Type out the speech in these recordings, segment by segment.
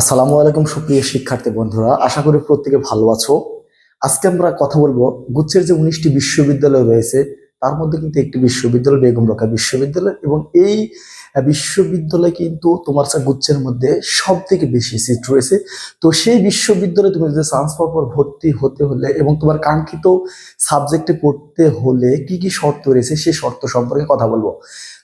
আসসালামু আলাইকুম সুপ্রিয় শিক্ষার্থী বন্ধুরা, আশা করি প্রত্যেকে ভালো আছো। আজকে আমরা কথা বলব গুচ্ছের যে উনিশটি বিশ্ববিদ্যালয় রয়েছে, তার মধ্যে কিন্তু একটি বিশ্ববিদ্যালয়, বেগম রোকা বিশ্ববিদ্যালয়, এবং এই বিশ্ববিদ্যালয় কিন্তু তোমার গুচ্ছের মধ্যে সব থেকে বেশি সিট রয়েছে। তো সেই বিশ্ববিদ্যালয়ে তুমি যদি চান্স পাওয়ার ভর্তি হতে হলে এবং তোমার কাঙ্ক্ষিত সাবজেক্টে পড়তে হলে কি কি শর্ত রয়েছে, সেই শর্ত সম্পর্কে কথা বলব।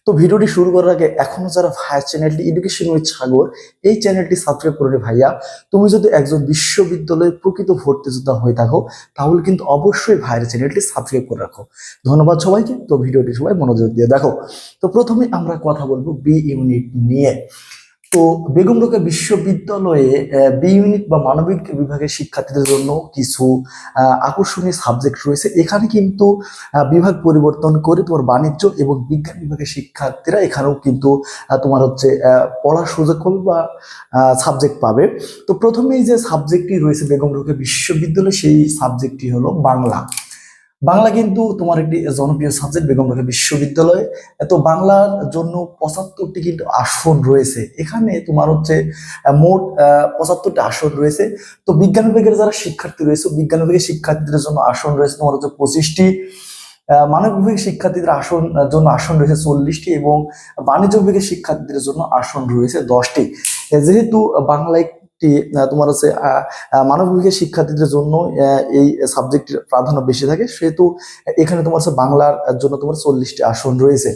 তো ভিডিওটি শুরু করার আগে এখনও যারা ভাইয়া চ্যানেলটি এডুকেশন উইথ সাগর, এই চ্যানেলটি সাবস্ক্রাইব করে ভাইয়া। তুমি যদি একজন বিশ্ববিদ্যালয়ের প্রকৃত ভর্তি যোদ্ধা হয়ে থাকো, তাহলে কিন্তু অবশ্যই ভাইয়ের চ্যানেলটি সাবস্ক্রাইব করে রাখো। ধন্যবাদ সবাইকে। তো ভিডিওটি সবাই মনোযোগ দিয়ে দেখো। তো প্রথমে আমরা কথা বলব বি ইউনিট নিয়ে। তো বেগম রোকে বিশ্ববিদ্যালয়ে বি ইউনিট বা মানবিক বিভাগের শিক্ষার্থীদের জন্য কিছু আকর্ষণীয় সাবজেক্ট রয়েছে। এখানে কিন্তু বিভাগ পরিবর্তন করে তোমার বাণিজ্য এবং বিজ্ঞান বিভাগের শিক্ষার্থীরা এখানেও কিন্তু তোমার হচ্ছে পড়ার সুযোগ হবে বা সাবজেক্ট পাবে। তো প্রথমেই যে সাবজেক্টটি রয়েছে বেগম রোকে বিশ্ববিদ্যালয়ে, সেই সাবজেক্টটি হলো বাংলা। বাংলা কিন্তু তোমার একটি জনপ্রিয় সাবজেক্ট বেগম রোকেয়া বিশ্ববিদ্যালয়ে। তো বাংলার জন্য পঁচাত্তরটি কিন্তু আসন রয়েছে। এখানে তোমার হচ্ছে মোট পঁচাত্তরটি আসন রয়েছে। তো বিজ্ঞান বিভাগের যারা শিক্ষার্থী রয়েছে বিজ্ঞান বিভাগের শিক্ষার্থীদের জন্য আসন রয়েছে তোমার হচ্ছে পঁচিশটি। মানব বিভাগের শিক্ষার্থীদের আসন জন্য আসন রয়েছে চল্লিশটি এবং বাণিজ্য বিভাগের শিক্ষার্থীদের জন্য আসন রয়েছে দশটি। যেহেতু বাংলা একটি তোমার হচ্ছে আহ, আহ, মানব বিভাগের শিক্ষার্থীদের জন্য এই সাবজেক্টের প্রাধান্য বেশি থাকে। সেহেতু এখানে তোমার হচ্ছে বাংলার জন্য তোমার চল্লিশটি আসন রয়েছে।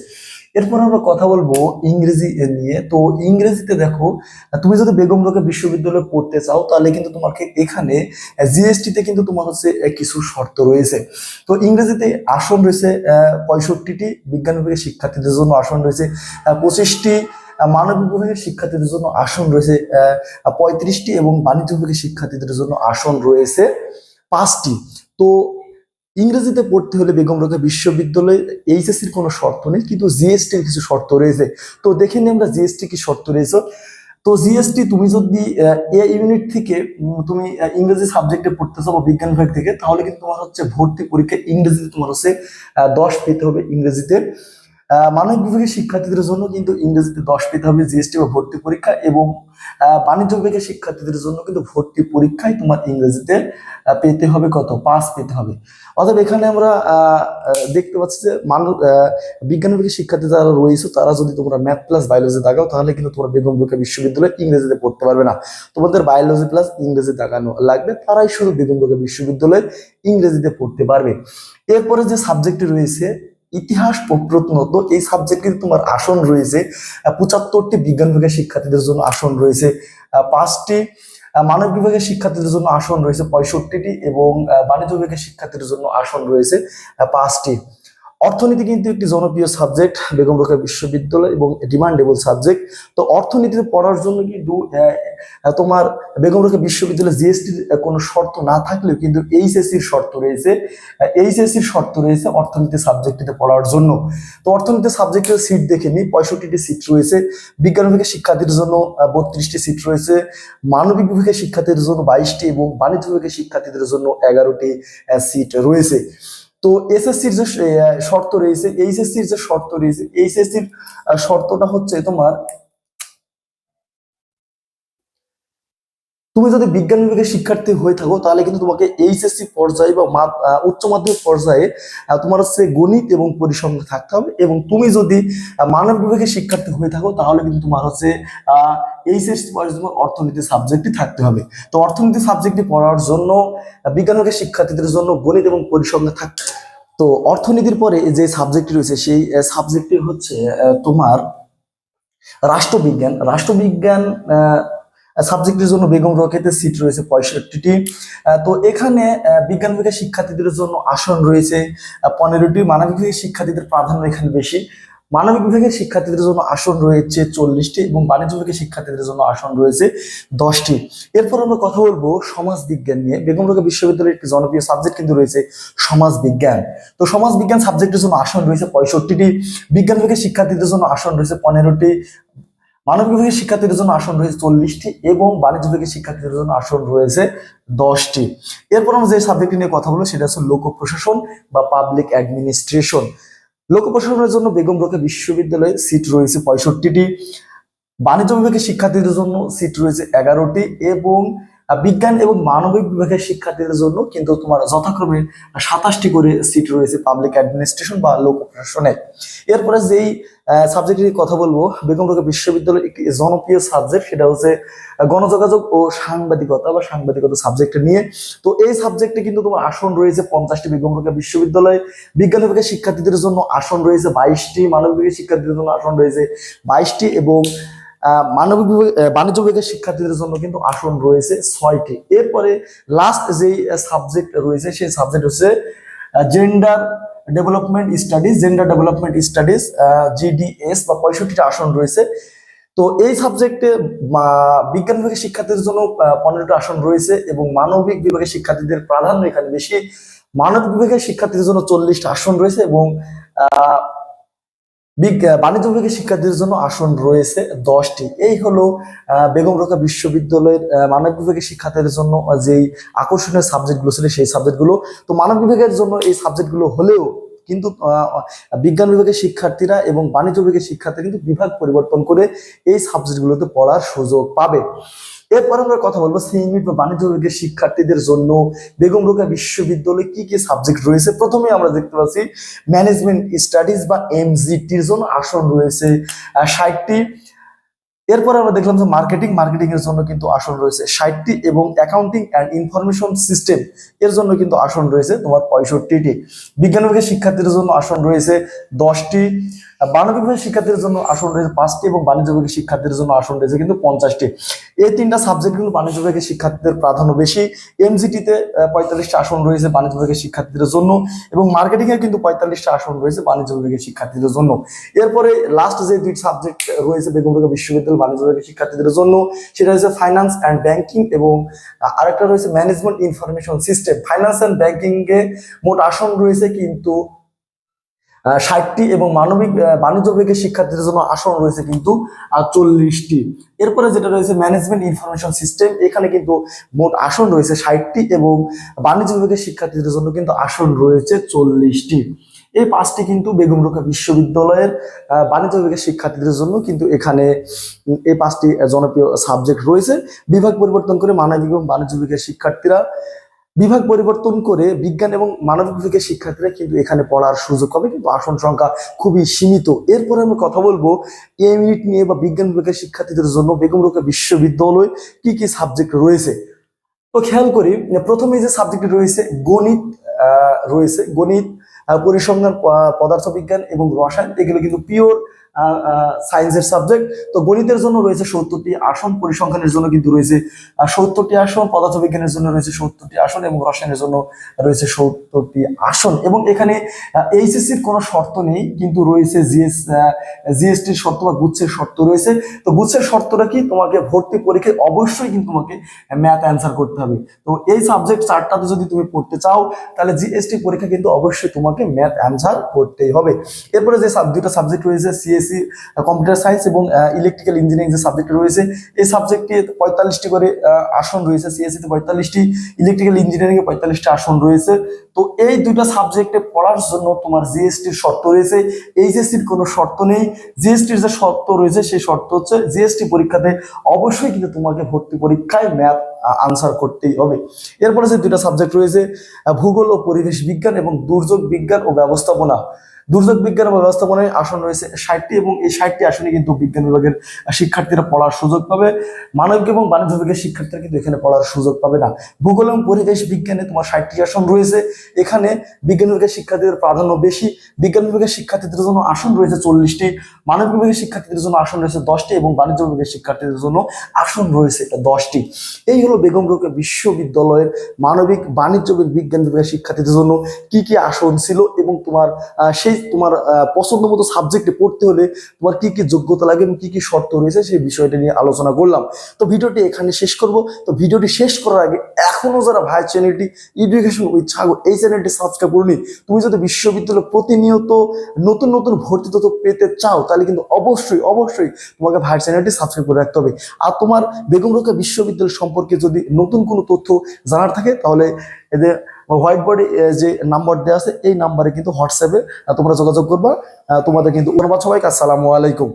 এরপর আমরা কথা বলব ইংরেজি নিয়ে। তো ইংরেজিতে দেখো তুমি যদি বেগম রোকেয়া বিশ্ববিদ্যালয়ে পড়তে চাও তাহলে কিন্তু তোমাকে এখানে জিএসটিতে কিন্তু তোমার হচ্ছে কিছু শর্ত রয়েছে। তো ইংরেজিতে আসন রয়েছে পঁয়ষট্টিটি বিজ্ঞান বিভাগের শিক্ষার্থীদের জন্য আসন রয়েছে পঁচিশটি মানবিক বিভাগের শিক্ষার্থীদের জন্য আসন রয়েছে পঁয়ত্রিশটি এবং বাণিজ্য বিভাগের শিক্ষার্থীদের জন্য আসন রয়েছে পাঁচটি। তো ইংরেজিতে পড়তে হলে বেগম রোকেয়া বিশ্ববিদ্যালয়ে এইচএসসির কোনো শর্ত নেই, কিন্তু জিএসটির কিছু শর্ত রয়েছে। তো দেখে নিই আমরা জিএসটি কি শর্ত রয়েছে। তো জিএসটি তুমি যদি এ ইউনিট থেকে তুমি ইংরেজি সাবজেক্টে পড়তে চাও বিজ্ঞান বিভাগ থেকে, তাহলে কিন্তু তোমার হচ্ছে ভর্তি পরীক্ষা ইংরেজিতে তোমার হচ্ছে দশ পেতে হবে ইংরেজিতে। মানবিক বিভাগের শিক্ষার্থীদের জন্য কিন্তু ইংরেজিতে দশ পেতে হবে জিএসটি বা ভর্তি পরীক্ষা এবং বাণিজ্য বিভাগের শিক্ষার্থীদের জন্য কিন্তু ভর্তি পরীক্ষায় তোমার ইংরেজিতে পেতে হবে কত? পাস পেতে হবে। অতএব এখানে আমরা দেখতে পাচ্ছি যে মানব বিজ্ঞান বিভাগের শিক্ষার্থী যারা রয়েছে, তারা যদি তোমরা ম্যাথ প্লাস বায়োলজি দাগাও, তাহলে কিন্তু তোমরা বেগম রোকেয়া বিশ্ববিদ্যালয়ে ইংরেজিতে পড়তে পারবে না। তোমাদের বায়োলজি প্লাস ইংরেজি দাগানো লাগবে, তারাই শুধু বেগম রোকেয়া বিশ্ববিদ্যালয়ে ইংরেজিতে পড়তে পারবে। এরপরে যে সাবজেক্টটি রয়েছে ইতিহাস প্রত্নত এই সাবজেক্টে তোমার আসন রয়েছে পঁচাত্তরটি বিজ্ঞান বিভাগের শিক্ষার্থীদের জন্য আসন রয়েছে পাঁচটি মানব বিভাগের শিক্ষার্থীদের জন্য আসন রয়েছে পঁয়ষট্টিটি এবং বাণিজ্য বিভাগের শিক্ষার্থীদের জন্য আসন রয়েছে পাঁচটি। অর্থনীতি কিন্তু একটি জনপ্রিয় সাবজেক্ট বেগম রোকেয়া বিশ্ববিদ্যালয় এবং ডিমান্ডেবল সাবজেক্ট তো অর্থনীতিতে পড়ার জন্য কিন্তু তোমার বেগম রোকেয়া বিশ্ববিদ্যালয় জিএসটির কোনো শর্ত না থাকলেও কিন্তু এইচএসসির শর্ত রয়েছে। এইচএসসির শর্ত রয়েছে অর্থনীতি সাবজেক্টটিতে পড়ার জন্য। তো অর্থনীতি সাবজেক্টের সিট দেখে নিই, পঁয়ষট্টিটি সিট রয়েছে। বিজ্ঞান বিভাগের শিক্ষার্থীদের জন্য বত্রিশটি সিট রয়েছে। মানবিক বিভাগের শিক্ষার্থীদের জন্য বাইশটি এবং বাণিজ্য বিভাগের শিক্ষার্থীদের জন্য এগারোটি সিট রয়েছে। তো এসএসসির যে শর্ত রয়েছে এইচএসসির যে শর্ত রয়েছে এইচএসসির শর্তটা হচ্ছে তোমার তুমি যদি বিজ্ঞান বিভাগের শিক্ষার্থী হয়ে থাকো, তাহলে কিন্তু তোমাকে এইচএসসি পর্যায়ে বা উচ্চ মাধ্যমিক পর্যায়ে তোমার হচ্ছে গণিত এবং পরিসংখ্যান থাকতে হবে। এবং তুমি যদি মানব বিভাগের শিক্ষার্থী হয়ে থাকো, তাহলে কিন্তু তোমার হচ্ছে এইচএসসি পর্যায়ে তোমার অর্থনীতি সাবজেক্টই থাকতে হবে। তো অর্থনীতি সাবজেক্টটি পড়ার জন্য বিজ্ঞান বিভাগের শিক্ষার্থীদের জন্য গণিত এবং পরিসংখ্যান থাক, তো অর্থনীতির পরে যে সাবজেক্টটি রয়েছে, সেই সাবজেক্টটি হচ্ছে তোমার রাষ্ট্রবিজ্ঞান। রাষ্ট্রবিজ্ঞান সাবজেক্টের জন্য বেগম রোকেতে সিট রয়েছে পঁয়ষট্টিটি। তো এখানে বিজ্ঞান বিভাগের শিক্ষার্থীদের জন্য আসন রয়েছে পনেরোটি। মানবিক বিভাগের শিক্ষার্থীদের প্রাধান্য এখানে বেশি। মানবিক বিভাগের শিক্ষার্থীদের জন্য আসন রয়েছে চল্লিশটি এবং বাণিজ্য বিভাগের শিক্ষার্থীদের জন্য আসন রয়েছে দশটি। এরপর আমরা কথা বলব সমাজ বিজ্ঞান নিয়ে। বেগম রোকেয়া বিশ্ববিদ্যালয়ের একটি জনপ্রিয় সাবজেক্ট কিন্তু রয়েছে সমাজ বিজ্ঞান। তো সমাজ বিজ্ঞান সাবজেক্টের জন্য আসন রয়েছে পঁয়ষট্টিটি। বিজ্ঞান বিভাগের শিক্ষার্থীদের জন্য আসন রয়েছে পনেরোটি। মানব বিভাগের শিক্ষার্থীদের জন্য আসন রয়েছে চল্লিশটি এবং বাণিজ্য বিভাগের শিক্ষার্থীদের জন্য আসন রয়েছে দশটি। এরপর আমরা যে সাবজেক্ট নিয়ে কথা বলব, সেটা হচ্ছে লোক প্রশাসন বা পাবলিক অ্যাডমিনিস্ট্রেশন লোক প্রশাসনের জন্য বেগম রোকে বিশ্ববিদ্যালয়ে সিট রয়েছে পঁয়ষট্টিটি। বাণিজ্য বিভাগের শিক্ষার্থীদের জন্য সিট রয়েছে এগারোটি এবং বিজ্ঞান এবং মানবিক বিভাগের শিক্ষার্থীদের জন্য কিন্তু তোমার যথাক্রমে সাতাশটি করে সিট রয়েছে পাবলিক অ্যাডমিনিস্ট্রেশন বা লোক প্রশাসনে। এরপরে যেই সাবজেক্টের কথা বলব, বেগম রোকেয়া বিশ্ববিদ্যালয়ের একটি জনপ্রিয় সাবজেক্ট সেটা হচ্ছে গণযোগাযোগ ও সাংবাদিকতা বা সাংবাদিকতা সাবজেক্ট নিয়ে। তো এই সাবজেক্টে কিন্তু তোমার আসন রয়েছে পঞ্চাশটি বেগম রোকেয়া বিশ্ববিদ্যালয়। বিজ্ঞান বিভাগের শিক্ষার্থীদের জন্য আসন রয়েছে বাইশটি, মানবিক শিক্ষার্থীদের জন্য আসন রয়েছে বাইশটি এবং মানবিক বিভাগ বাণিজ্য বিভাগের শিক্ষার্থীদের জন্য কিন্তু আসন রয়েছে ছয়টি। এরপরে লাস্ট যেই সাবজেক্ট রয়েছে, সেই সাবজেক্ট হচ্ছে gender development studies gender development studies GDS বা পঁয়ষট্টিটা আসন রয়েছে। তো এই সাবজেক্টে বিজ্ঞান বিভাগের শিক্ষার্থীদের জন্য পনেরোটা আসন রয়েছে এবং মানবিক বিভাগের শিক্ষার্থীদের প্রাধান্য এখানে বেশি। মানবিক বিভাগের শিক্ষার্থীদের জন্য চল্লিশটা আসন রয়েছে এবং বাণিজ্য বিভাগের শিক্ষার্থীদের জন্য আসন রয়েছে দশটি। এই হলো বেগম রোকা বিশ্ববিদ্যালয়ের মানব বিভাগের শিক্ষার্থীদের জন্য যেই আকর্ষণীয় সাবজেক্টগুলো ছিল সেই সাবজেক্টগুলো। তো মানব বিভাগের জন্য এই সাবজেক্টগুলো হলেও কিন্তু বিজ্ঞান বিভাগের শিক্ষার্থীরা এবং বাণিজ্য বিভাগের শিক্ষার্থীরা কিন্তু বিভাগ পরিবর্তন করে এই সাবজেক্টগুলোতে পড়ার সুযোগ পাবে। এরপর আমরা কথা বলব সি বা বাণিজ্য বিভাগের শিক্ষার্থীদের জন্য বেগম রোকা বিশ্ববিদ্যালয়ে কি কি সাবজেক্ট রয়েছে? প্রথমে আমরা দেখতে পাচ্ছি ম্যানেজমেন্ট স্টাডিজ বা এমজিটির জন্য আসন রয়েছে ষাটটি। এরপর আমরা দেখলাম যে মার্কেটিং মার্কেটিং এর জন্য কিন্তু আসন রয়েছে ষাটটি এবং অ্যাকাউন্টিং অ্যান্ড ইনফরমেশন সিস্টেম এর জন্য কিন্তু আসন রয়েছে তোমার পঁয়ষট্টিটি। বিজ্ঞান বিভাগের শিক্ষার্থীদের জন্য আসন রয়েছে দশটি। মানবিক বিভাগের শিক্ষার্থীদের জন্য আসন রয়েছে পাঁচটি এবং বাণিজ্য বিভাগের শিক্ষার্থীদের জন্য আসন রয়েছে কিন্তু পঞ্চাশটি। এই তিনটা সাবজেক্ট কিন্তু বাণিজ্য শিক্ষার্থীদের প্রাধান্য বেশি। এমজিটিতে পঁয়তাল্লিশটা আসন রয়েছে বাণিজ্য শিক্ষার্থীদের জন্য এবং মার্কেটিং কিন্তু পঁয়তাল্লিশটা আসন রয়েছে বাণিজ্য শিক্ষার্থীদের জন্য। এরপরে লাস্ট যে দুই সাবজেক্ট রয়েছে বেগম বিশ্ববিদ্যালয় বাণিজ্য শিক্ষার্থীদের জন্য, সেটা হচ্ছে ফাইন্যান্স অ্যান্ড ব্যাংকিং এবং আরেকটা রয়েছে management information system finance and banking এ মোট আসন রয়েছে কিন্তু ষাটটি এবং মানবিক বাণিজ্য বিভাগের শিক্ষার্থীদের জন্য আসন রয়েছে কিন্তু চল্লিশটি। এরপরে যেটা রয়েছে ম্যানেজমেন্ট ইনফরমেশন সিস্টেম এখানে কিন্তু মোট আসন রয়েছে ষাটটি এবং বাণিজ্য বিভাগের শিক্ষার্থীদের জন্য কিন্তু আসন রয়েছে চল্লিশটি। এই পাঁচটি কিন্তু বেগম রোকা বিশ্ববিদ্যালয়ের বাণিজ্য বিভাগের শিক্ষার্থীদের জন্য কিন্তু এখানে এই পাঁচটি জনপ্রিয় সাবজেক্ট রয়েছে। বিভাগ পরিবর্তন করে মানবিক এবং বাণিজ্য বিভাগের শিক্ষার্থীরা বিভাগ পরিবর্তন করে বিজ্ঞান এবং মানবিক বিভাগের শিক্ষার্থীরা কিন্তু এখানে পড়ার সুযোগ হবে কিন্তু আসন সংখ্যা খুবই সীমিত। এরপরে আমি কথা বলব এ ইউনিট নিয়ে বা বিজ্ঞান বিভাগের শিক্ষার্থীদের জন্য বেগম রোকা বিশ্ববিদ্যালয়ে কি কি সাবজেক্ট রয়েছে? তো খেয়াল করি প্রথমে যে সাবজেক্ট রয়েছে গণিত রয়েছে গণিত পরিসংখ্যান পদার্থবিজ্ঞান এবং রসায়ন। এগুলো কিন্তু পিওর সায়েন্সের সাবজেক্ট তো গণিতের জন্য রয়েছে সত্তরটি আসন, পরিসংখ্যানের জন্য কিন্তু রয়েছে সত্তরটি আসন, পদার্থবিজ্ঞানের জন্য রয়েছে সত্তরটি আসন এবং রসায়নের জন্য রয়েছে সত্তরটি আসন। এবং এখানে এইচএসসির কোনো শর্ত নেই, কিন্তু রয়েছে জিএস জিএসটির শর্ত বা গুচ্ছের শর্ত রয়েছে। তো গুচ্ছের শর্তটা কি? তোমাকে ভর্তি পরীক্ষায় অবশ্যই কিন্তু তোমাকে ম্যাথ অ্যান্সার করতে হবে। তো এই সাবজেক্ট চারটাতে যদি তুমি পড়তে চাও, তাহলে জিএসটি পরীক্ষা কিন্তু অবশ্যই তোমাকে ম্যাথ অ্যান্সার করতেই হবে। এরপরে যে দুইটা সাবজেক্ট রয়েছে সিএসসি কম্পিউটার সায়েন্স এবং ইলেকট্রিক্যাল ইঞ্জিনিয়ারিং যে সাবজেক্ট রয়েছে, এই সাবজেক্টে পঁয়তাল্লিশটি করে আসন রয়েছে সিএসসি তে পঁয়তাল্লিশটি ইলেকট্রিক্যাল ইঞ্জিনিয়ারিং এ পঁয়তাল্লিশটি আসন রয়েছে। তো এই দুইটা সাবজেক্টে পড়ার জন্য তোমার জিএসটির শর্ত রয়েছে। এইচএসসির কোনো শর্ত নেই। জিএসটির যে শর্ত রয়েছে, সেই শর্ত হচ্ছে জিএসটি পরীক্ষাতে অবশ্যই কিন্তু তোমাকে ভর্তি পরীক্ষায় ম্যাথ আনসার করতেই হবে। এরপরে যে দুইটা সাবজেক্ট রয়েছে ভূগোল ও পরিবেশ বিজ্ঞান এবং দুর্যোগ বিজ্ঞান ও ব্যবস্থাপনা। দুর্যোগ বিজ্ঞান ব্যবস্থাপনায় আসন রয়েছে ষাটটি এবং এই ষাটটি আসনে কিন্তু বিজ্ঞান বিভাগের শিক্ষার্থীরা পড়ার সুযোগ পাবে। মানবিক এবং বাণিজ্য বিভাগের শিক্ষার্থীরা কিন্তু এখানে পড়ার সুযোগ পাবে না। ভূগোল এবং পরিবেশ বিজ্ঞানে তোমার ষাটটি আসন রয়েছে। এখানে বিজ্ঞান বিভাগের শিক্ষার্থীদের প্রাধান্য বেশি। বিজ্ঞান বিভাগের শিক্ষার্থীদের জন্য আসন রয়েছে চল্লিশটি। মানবিক বিভাগের শিক্ষার্থীদের জন্য আসন রয়েছে দশটি এবং বাণিজ্য বিভাগের শিক্ষার্থীদের জন্য আসন রয়েছে এটা দশটি। এই হলো বেগম রোকেয়া বিশ্ববিদ্যালয়ের মানবিক বাণিজ্য বিজ্ঞান বিভাগের শিক্ষার্থীদের জন্য কি কি আসন ছিল এবং তোমার সেই তোমার পছন্দ মতো সাবজেক্টে পড়তে হলে তোমার কি কি যোগ্যতা লাগে এবং কি কি শর্ত রয়েছে সেই বিষয়টা নিয়ে আলোচনা করলাম। তো ভিডিওটি এখানে শেষ করব। তো ভিডিওটি শেষ করার আগে এখনও যারা ভাই চ্যানেলটি এডুকেশন উইথ সাগর এই চ্যানেলটি সাবস্ক্রাইব করুনি, তুমি যদি বিশ্ববিদ্যালয়ে প্রতিনিয়ত নতুন নতুন ভর্তি তথ্য পেতে চাও, তাহলে কিন্তু অবশ্যই অবশ্যই তোমাকে ভাই চ্যানেলটি সাবস্ক্রাইব করে রাখতে হবে। আর তোমার বেগম রোকেয়া বিশ্ববিদ্যালয় সম্পর্কে যদি নতুন কোনো তথ্য জানার থাকে, তাহলে এদের হোয়াইট বোর্ডে যে নাম্বার দেওয়া আছে, এই নাম্বারে কিন্তু হোয়াটসঅ্যাপে তোমরা যোগাযোগ করবা। তোমাদের কিন্তু ধন্যবাদ সবাইকে আসসালামু আলাইকুম।